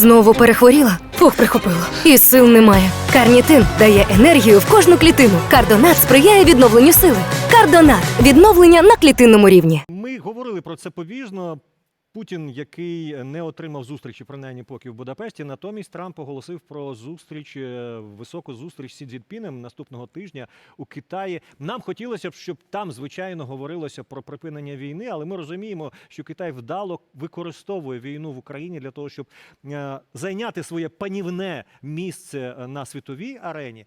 Знову перехворіла? Фух, прихопило. І сил немає. Карнітин дає енергію в кожну клітину. Кардонат сприяє відновленню сили. Кардонат відновлення на клітинному рівні. Ми говорили про це побіжно. Путін, який не отримав зустрічі, принаймні поки в Будапешті, натомість Трамп оголосив про зустріч, е, високу зустріч Сі Цзіньпінем наступного тижня у Китаї. Нам хотілося б, щоб там, звичайно, говорилося про припинення війни, але ми розуміємо, що Китай вдало використовує війну в Україні для того, щоб е, зайняти своє панівне місце е, на світовій арені.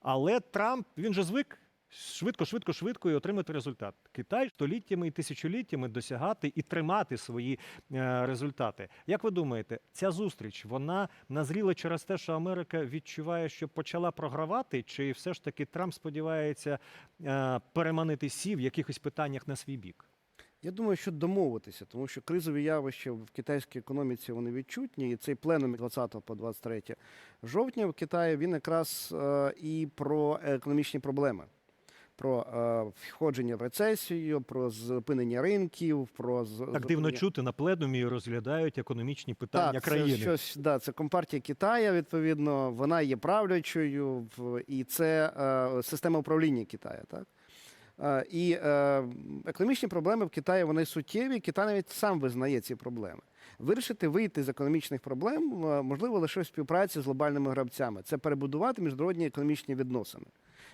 Але Трамп він же звик швидко, швидко, швидко і отримати результат. Китай століттями і тисячоліттями досягати і тримати свої е, результати. Як ви думаєте, ця зустріч вона назріла через те, що Америка відчуває, що почала програвати, чи все ж таки Трамп сподівається е, переманити сі в якихось питаннях на свій бік? Я думаю, що домовитися, тому що кризові явища в китайській економіці вони відчутні. І цей пленум 20 по 23 жовтня в Китаї він якраз е, і про економічні проблеми. Про е, входження в рецесію, про зупинення ринків, про з- Так дивно чути на пленумі розглядають економічні питання так, країни. Це щось, да, це компартія Китая, відповідно, вона є правлячою, в- і це е, система управління Китаю. Так? Е, і е, економічні проблеми в Китаї вони суттєві. Китай навіть сам визнає ці проблеми. Вирішити вийти з економічних проблем можливо лише в співпраці з глобальними гравцями. Це перебудувати міжнародні економічні відносини.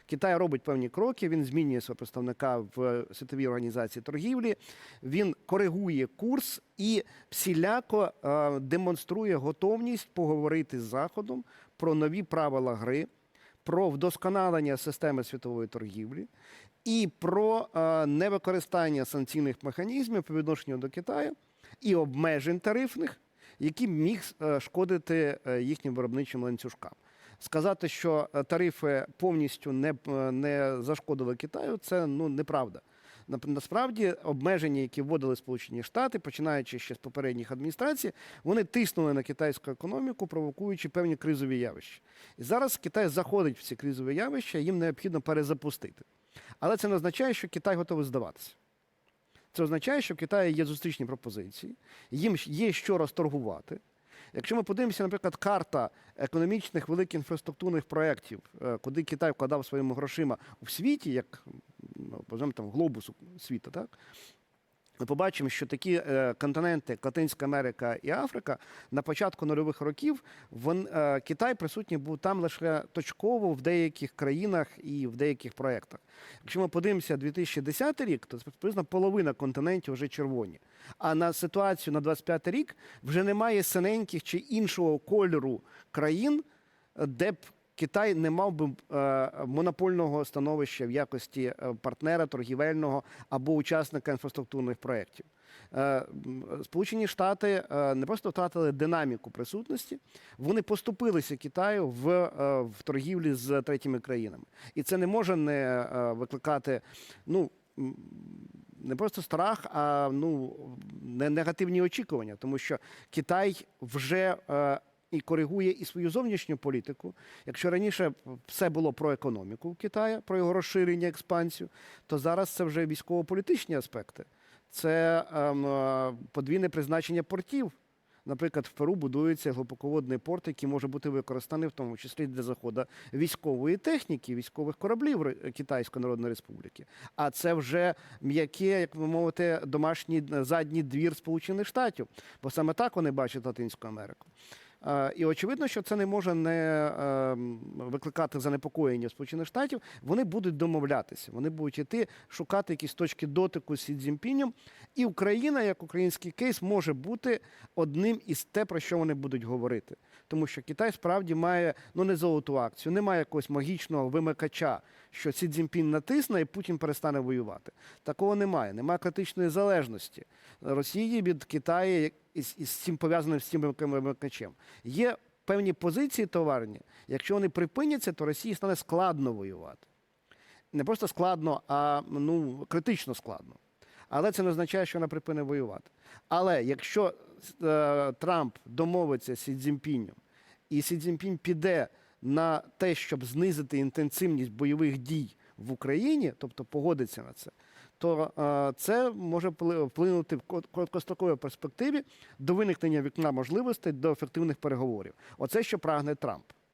Китай робить певні кроки, він змінює свого представника в світовій організації торгівлі, він коригує курс і всіляко е, демонструє готовність поговорити з Заходом про нові правила гри, про вдосконалення системи світової торгівлі і про е, невикористання санкційних механізмів по відношенню до Китаю і обмежень тарифних, які міг е, шкодити е, їхнім виробничим ланцюжкам. Сказати, що е, тарифи повністю не, е, не зашкодили Китаю, це ну неправда. Насправді обмеження, які вводили Сполучені Штати, починаючи ще з попередніх адміністрацій, вони тиснули на китайську економіку, провокуючи певні кризові явища. І зараз Китай заходить в ці кризові явища, їм необхідно перезапустити. Але це не означає, що Китай готовий здаватися. Це означає, що в Китаї є зустрічні пропозиції, їм є що розторгувати. Якщо ми подивимося, наприклад, карта економічних великих інфраструктурних проєктів, е, куди Китай вкладав своїми грошима у світі, як ну, там глобусу світу, так? Ми побачимо, що такі е, континенти, Латинська Америка і Африка, на початку нульових років вон, е, Китай присутній був там лише точково в деяких країнах і в деяких проєктах. Якщо ми подивимося 2010 рік, то приблизно половина континентів вже червоні. А на ситуацію на 25 рік вже немає синеньких чи іншого кольору країн, де б Китай не мав би е, монопольного становища в якості е, партнера торгівельного або учасника інфраструктурних проєктів. Е, Сполучені Штати не просто втратили динаміку присутності, вони поступилися Китаю в, в торгівлі з третіми країнами. І це не може не викликати ну, не просто страх, а ну, не негативні очікування, тому що Китай вже. І коригує і свою зовнішню політику. Якщо раніше все було про економіку в Китаї, про його розширення, експансію, то зараз це вже військово-політичні аспекти. Це ем, е, подвійне призначення портів. Наприклад, в Перу будується глибоководний порт, який може бути використаний в тому числі для заходу військової техніки, військових кораблів Китайської Народної Республіки. А це вже м'яке, як ви мовите, домашній е, задній двір Сполучених Штатів, бо саме так вони бачать Латинську Америку. Е, І очевидно, що це не може не ем, викликати занепокоєння Сполучених Штатів. Вони будуть домовлятися, вони будуть йти шукати якісь точки дотику з Сі. І Україна, як український кейс, може бути одним із те, про що вони будуть говорити. Тому що Китай справді має ну не золоту акцію, немає якогось магічного вимикача, що Сі Цзіньпін натисне і Путін перестане воювати. Такого немає. Немає критичної залежності Росії від Китаю із, із цим пов'язаним з цим вимикачем. Є певні позиції товарні. Якщо вони припиняться, то Росії стане складно воювати. Не просто складно, а ну, критично складно. Але це не означає, що вона припине воювати. Але якщо е, Трамп домовиться з Сі Цзіньпінем, і Сі Цзіньпінь піде на те, щоб знизити інтенсивність бойових дій в Україні, тобто погодиться на це, то е, це може впли- вплинути в короткостроковій перспективі до виникнення вікна можливостей до ефективних переговорів. Оце що прагне Трамп.